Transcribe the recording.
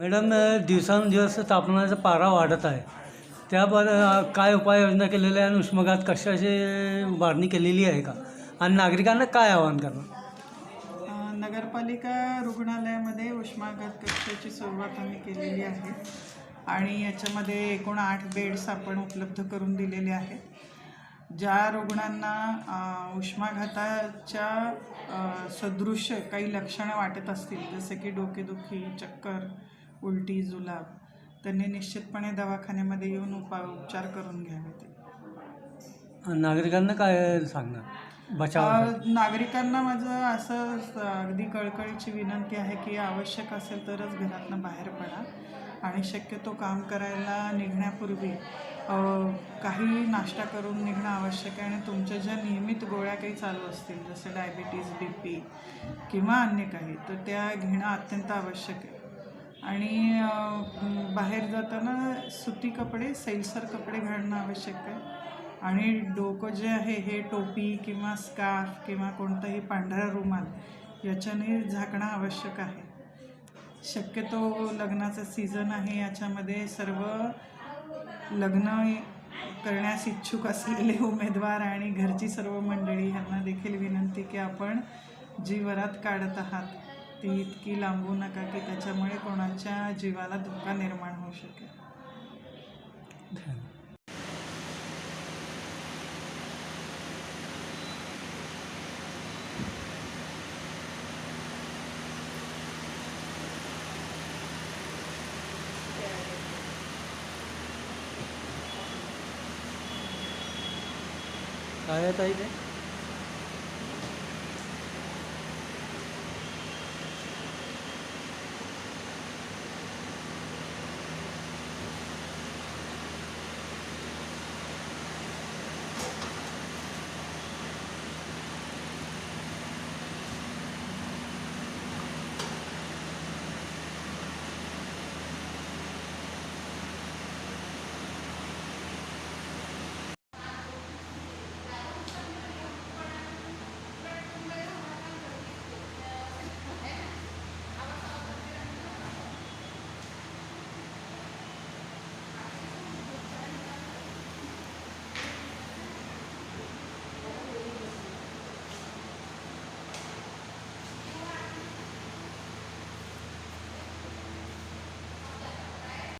Madam दिवसांदिवस तापमानाचा पारा वाढत आहे. त्यावर काय उपाययोजना केलेल्या आहे आणि उष्माघात कशाची उभारणी केलेली आहे का? आणि नागरिकांना काय आवाहन करणार? नगरपालिका रुग्णालयामध्ये उष्माघात कक्षाची सुरुवात आम्ही केलेली आहे. आणि याच्यामध्ये एकूण आठ बेड्स आपण उपलब्ध करून दिलेले आहेत. ज्या रुग्णांना उष्माघाताच्या सदृश सदृश्य काही लक्षणं वाटत असतील जसे की डोकेदुखी चक्कर उलटी जुलाब त्यांनी निश्चितपणे दवाखान्यामध्ये येऊन उपा उपचार करून घ्यावेत नागरिकांना काय सांगणार? बचाव नागरिकांना माझं असं अगदी कळकळीची विनंती आहे की आवश्यक असेल तरच घरातनं बाहेर पडा. आणि शक्यतो काम करायला निघण्यापूर्वी काही नाश्ता करून निघणं आवश्यक आहे. आणि तुमच्या ज्या नियमित गोळ्या काही चालू असतील जसं डायबिटीज बी पी किंवा अन्य काही तर त्या घेणं अत्यंत आवश्यक आहे. आणि बाहेर जाताना सुती कपडे सैलसर कपडे घालणं आवश्यक आहे. आणि डोकं जे आहे हे टोपी किंवा स्कार्फ किंवा कोणताही पांढरा रुमाल याच्याने झाकणं आवश्यक आहे. शक्यतो लग्नाचं सीझन आहे याच्यामध्ये सर्व लग्न करण्यास इच्छुक असलेले उमेदवार आणि घरची सर्व मंडळी ह्यांना देखील विनंती की आपण जी वरात काढत आहात ती इतकी लांबू नका की त्याच्यामुळे कोणाच्या जीवाला धोका निर्माण होऊ शकेल. काय आहे ताई ते?